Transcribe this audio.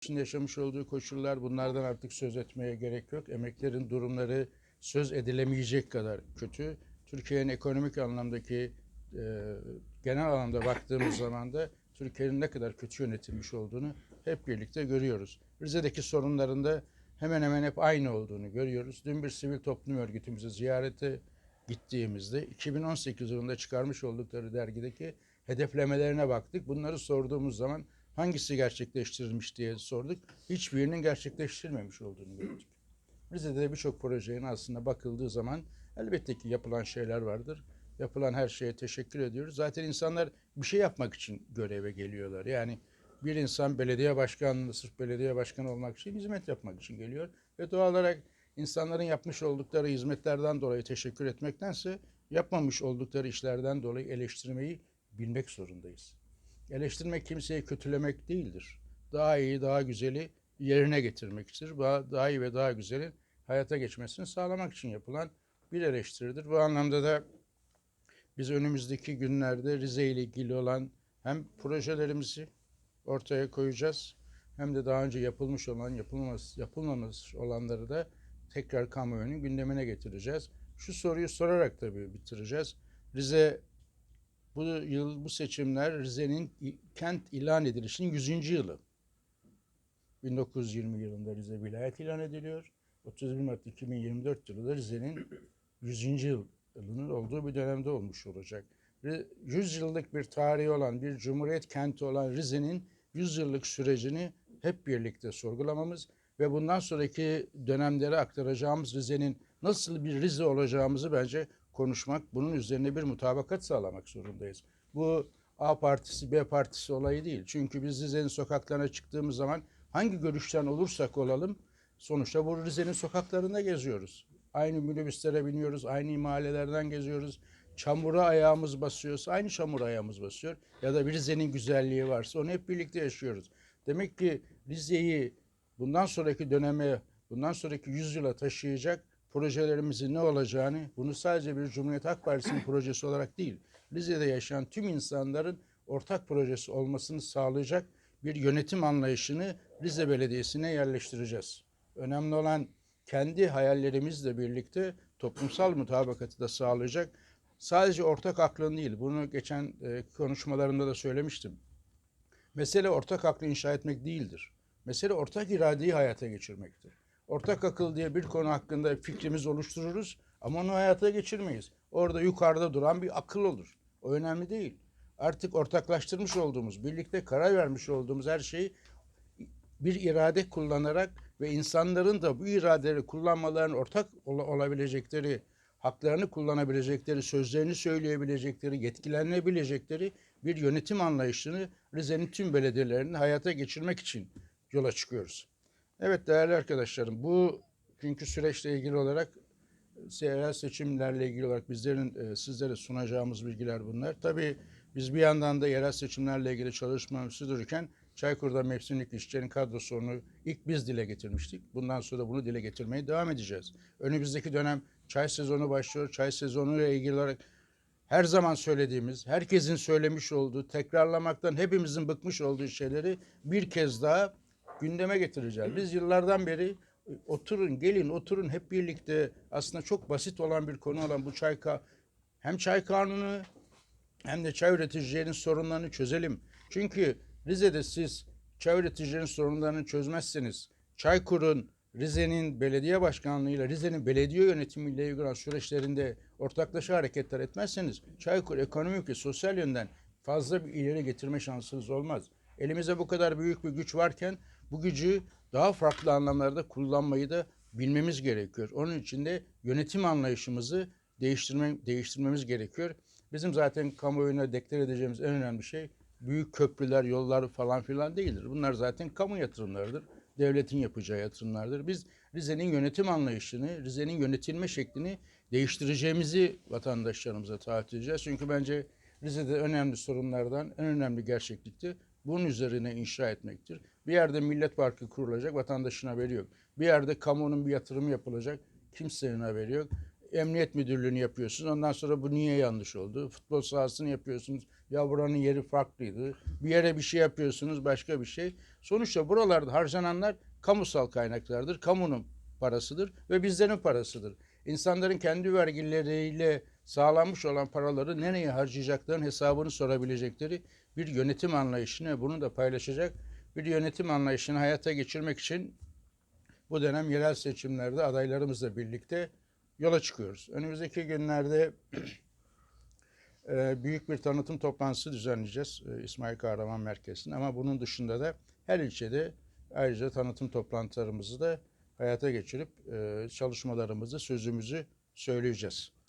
için yaşamış olduğu koşullar bunlardan artık söz etmeye gerek yok. Emeklerin durumları söz edilemeyecek kadar kötü. Türkiye'nin ekonomik anlamdaki e, genel anlamda baktığımız zaman da Türkiye'nin ne kadar kötü yönetilmiş olduğunu hep birlikte görüyoruz. Rize'deki sorunların da hemen hemen hep aynı olduğunu görüyoruz. Dün bir sivil toplum örgütümüzü ziyarete gittiğimizde 2018 yılında çıkarmış oldukları dergideki hedeflemelerine baktık. Bunları sorduğumuz zaman hangisi gerçekleştirilmiş diye sorduk. Hiçbirinin gerçekleştirilmemiş olduğunu gördük. Rize'de de birçok projenin aslında bakıldığı zaman elbette ki yapılan şeyler vardır. Yapılan her şeye teşekkür ediyoruz. Zaten insanlar bir şey yapmak için göreve geliyorlar. Yani bir insan belediye başkanlığı sırf belediye başkanı olmak için hizmet yapmak için geliyor. Ve doğal olarak insanların yapmış oldukları hizmetlerden dolayı teşekkür etmektense yapmamış oldukları işlerden dolayı eleştirmeyi bilmek zorundayız. Eleştirmek kimseyi kötülemek değildir. Daha iyi, daha güzeli yerine getirmektir. Daha, iyi ve daha güzeli hayata geçmesini sağlamak için yapılan bir eleştiridir. Bu anlamda da biz önümüzdeki günlerde Rize ile ilgili olan hem projelerimizi ortaya koyacağız hem de daha önce yapılmış olan, yapılmamış, yapılmamış olanları da tekrar kamuoyunun gündemine getireceğiz. Şu soruyu sorarak tabii bitireceğiz. Rize bu yıl bu seçimler Rize'nin kent ilan edilişinin 100. yılı. 1920 yılında Rize vilayet ilan ediliyor. 31 Mart 2024 yılında Rize'nin 100. yılının olduğu bir dönemde olmuş olacak. Ri- 100 yıllık bir tarihi olan bir cumhuriyet kenti olan Rize'nin 100 yıllık sürecini hep birlikte sorgulamamız ve bundan sonraki dönemlere aktaracağımız Rize'nin nasıl bir Rize olacağımızı bence konuşmak, bunun üzerine bir mutabakat sağlamak zorundayız. Bu A partisi, B partisi olayı değil. Çünkü biz Rize'nin sokaklarına çıktığımız zaman hangi görüşten olursak olalım, sonuçta bu Rize'nin sokaklarında geziyoruz. Aynı minibüslere biniyoruz, aynı mahallelerden geziyoruz. Çamura ayağımız basıyorsa aynı çamura ayağımız basıyor. Ya da bir Rize'nin güzelliği varsa onu hep birlikte yaşıyoruz. Demek ki Rize'yi bundan sonraki döneme, bundan sonraki yüzyıla taşıyacak projelerimizin ne olacağını, bunu sadece bir Cumhuriyet Halk Partisi'nin projesi olarak değil, Rize'de yaşayan tüm insanların ortak projesi olmasını sağlayacak bir yönetim anlayışını Rize Belediyesi'ne yerleştireceğiz. Önemli olan kendi hayallerimizle birlikte toplumsal mutabakatı da sağlayacak. Sadece ortak aklın değil, bunu geçen e, konuşmalarımda da söylemiştim. Mesele ortak aklı inşa etmek değildir. Mesele ortak iradeyi hayata geçirmektir. Ortak akıl diye bir konu hakkında fikrimiz oluştururuz ama onu hayata geçirmeyiz. Orada yukarıda duran bir akıl olur. O önemli değil. Artık ortaklaştırmış olduğumuz, birlikte karar vermiş olduğumuz her şeyi bir irade kullanarak ve insanların da bu iradeleri kullanmalarının ortak ola- olabilecekleri, haklarını kullanabilecekleri, sözlerini söyleyebilecekleri, yetkilenebilecekleri bir yönetim anlayışını Rize'nin tüm belediyelerinin hayata geçirmek için yola çıkıyoruz. Evet değerli arkadaşlarım bu günkü süreçle ilgili olarak yerel seçimlerle ilgili olarak bizlerin e, sizlere sunacağımız bilgiler bunlar. Tabii biz bir yandan da yerel seçimlerle ilgili çalışmamızı sürdürürken Çaykur'da mevsimlik işçilerin kadro sorunu ilk biz dile getirmiştik. Bundan sonra bunu dile getirmeye devam edeceğiz. Önümüzdeki dönem çay sezonu başlıyor. Çay sezonuyla ilgili olarak her zaman söylediğimiz, herkesin söylemiş olduğu, tekrarlamaktan hepimizin bıkmış olduğu şeyleri bir kez daha gündeme getireceğiz. Biz yıllardan beri e, oturun, gelin, oturun hep birlikte aslında çok basit olan bir konu olan bu çay ka- hem çay kanunu hem de çay üreticilerin sorunlarını çözelim. Çünkü Rize'de siz çay üreticilerin sorunlarını çözmezseniz, Çaykur'un Rize'nin belediye başkanlığıyla, Rize'nin belediye yönetimiyle ilgili süreçlerinde ortaklaşa hareketler etmezseniz, Çaykur ekonomik ve sosyal yönden fazla bir ileri getirme şansınız olmaz. Elimizde bu kadar büyük bir güç varken bu gücü daha farklı anlamlarda kullanmayı da bilmemiz gerekiyor. Onun için de yönetim anlayışımızı değiştirme, değiştirmemiz gerekiyor. Bizim zaten kamuoyuna deklar edeceğimiz en önemli şey büyük köprüler, yollar falan filan değildir. Bunlar zaten kamu yatırımlarıdır. Devletin yapacağı yatırımlardır. Biz Rize'nin yönetim anlayışını, Rize'nin yönetilme şeklini değiştireceğimizi vatandaşlarımıza taahhüt edeceğiz. Çünkü bence Rize'de önemli sorunlardan en önemli gerçeklikti. Bunun üzerine inşa etmektir. Bir yerde millet parkı kurulacak, vatandaşın haberi yok. Bir yerde kamunun bir yatırımı yapılacak, kimsenin haberi yok. emniyet müdürlüğünü yapıyorsunuz. Ondan sonra bu niye yanlış oldu? Futbol sahasını yapıyorsunuz. Ya buranın yeri farklıydı. Bir yere bir şey yapıyorsunuz başka bir şey. Sonuçta buralarda harcananlar kamusal kaynaklardır. Kamunun parasıdır ve bizlerin parasıdır. İnsanların kendi vergileriyle sağlanmış olan paraları nereye harcayacaklarının hesabını sorabilecekleri bir yönetim anlayışını bunu da paylaşacak bir yönetim anlayışını hayata geçirmek için bu dönem yerel seçimlerde adaylarımızla birlikte yola çıkıyoruz. Önümüzdeki günlerde e, büyük bir tanıtım toplantısı düzenleyeceğiz e, İsmail Kahraman Merkezi'nde ama bunun dışında da her ilçede ayrıca tanıtım toplantılarımızı da hayata geçirip e, çalışmalarımızı, sözümüzü söyleyeceğiz.